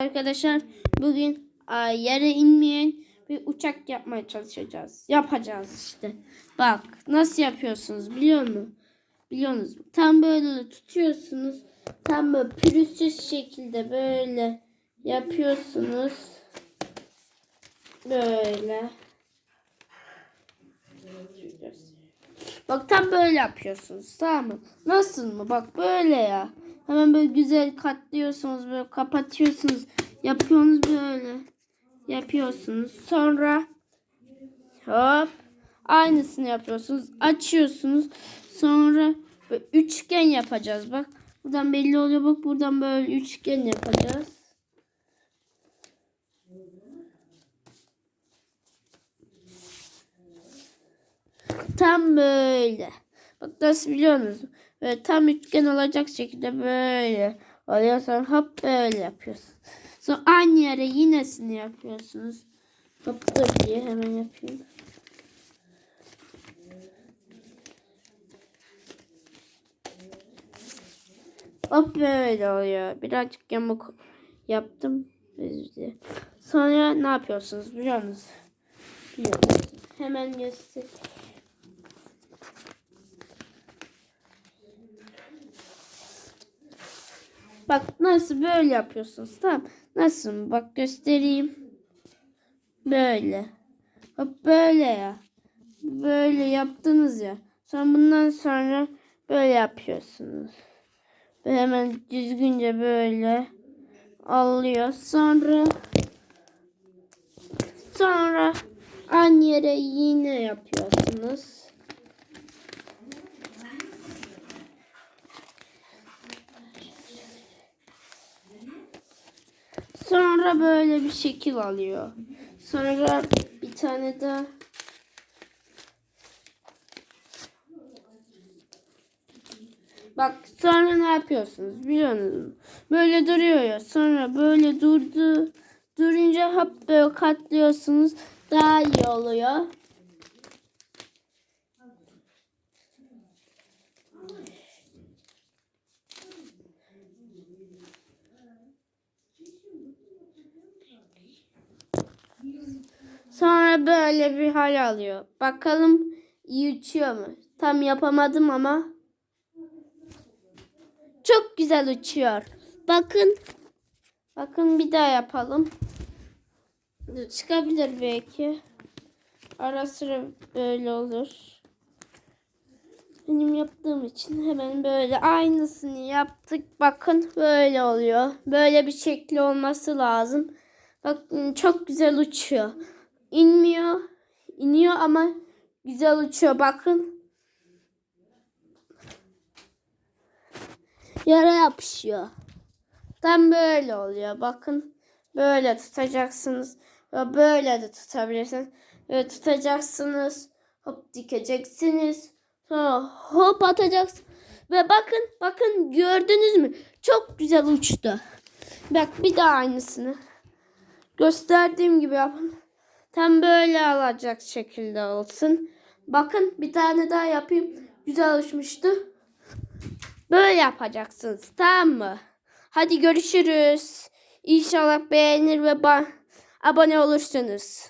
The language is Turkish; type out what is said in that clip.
Arkadaşlar bugün a, yere inmeyen bir uçak yapmaya çalışacağız. Yapacağız işte. Bak nasıl yapıyorsunuz biliyor musun? Biliyorsunuz mu? Tam böyle tutuyorsunuz. Tam böyle pürüzsüz şekilde böyle yapıyorsunuz. Böyle. Bak tam böyle yapıyorsunuz tamam mı? Nasıl mı? Bak böyle ya. Hemen böyle güzel katlıyorsunuz böyle kapatıyorsunuz. Yapıyorsunuz böyle. Yapıyorsunuz. Sonra hop aynısını yapıyorsunuz. Açıyorsunuz. Sonra böyle üçgen yapacağız bak. Buradan belli oluyor bak buradan böyle üçgen yapacağız. Tam böyle. Bak nasıl biliyor musun? Böyle tam üçgen olacak şekilde böyle. Oluyor sonra hop böyle yapıyorsun. Sonra aynı yere yinesini yapıyorsunuz. Hop dur diye hemen yapayım. Hop böyle oluyor. Birazcık yamuk yaptım. Sonra ne yapıyorsunuz biliyor musunuz? Biliyor musunuz? Hemen göster. Bak nasıl böyle yapıyorsunuz tamam. Nasıl? Bak göstereyim. Böyle. Hop böyle ya. Böyle yaptınız ya. Sonra bundan sonra böyle yapıyorsunuz. Ve hemen düzgünce böyle alıyor. Sonra sonra aynı yere yine yapıyorsunuz. Sonra böyle bir şekil alıyor. Sonra bir tane daha Bak sonra ne yapıyorsunuz biliyor musunuz? Böyle duruyor ya. Sonra böyle durdu. Durunca hep böyle katlıyorsunuz. Daha iyi oluyor. Sonra böyle bir hal alıyor. Bakalım uçuyor mu? Tam yapamadım ama. Çok güzel uçuyor. Bakın. Bakın bir daha yapalım. Çıkabilir belki. Ara sıra böyle olur. Benim yaptığım için hemen böyle aynısını yaptık. Bakın böyle oluyor. Böyle bir şekli olması lazım. Bakın çok güzel uçuyor. İnmiyor. iniyor ama güzel uçuyor. Bakın. Yara yapışıyor. Tam böyle oluyor. Bakın. Böyle tutacaksınız. Ve böyle de tutabilirsiniz. Böyle tutacaksınız. Hop dikeceksiniz. Sonra hop atacaksınız. Ve bakın bakın gördünüz mü? Çok güzel uçtu. Bak bir daha aynısını. Gösterdiğim gibi yapın. Tam böyle alacak şekilde olsun. Bakın bir tane daha yapayım. Güzel uçmuştu. Böyle yapacaksınız. Tamam mı? Hadi görüşürüz. İnşallah beğenir ve abone olursunuz.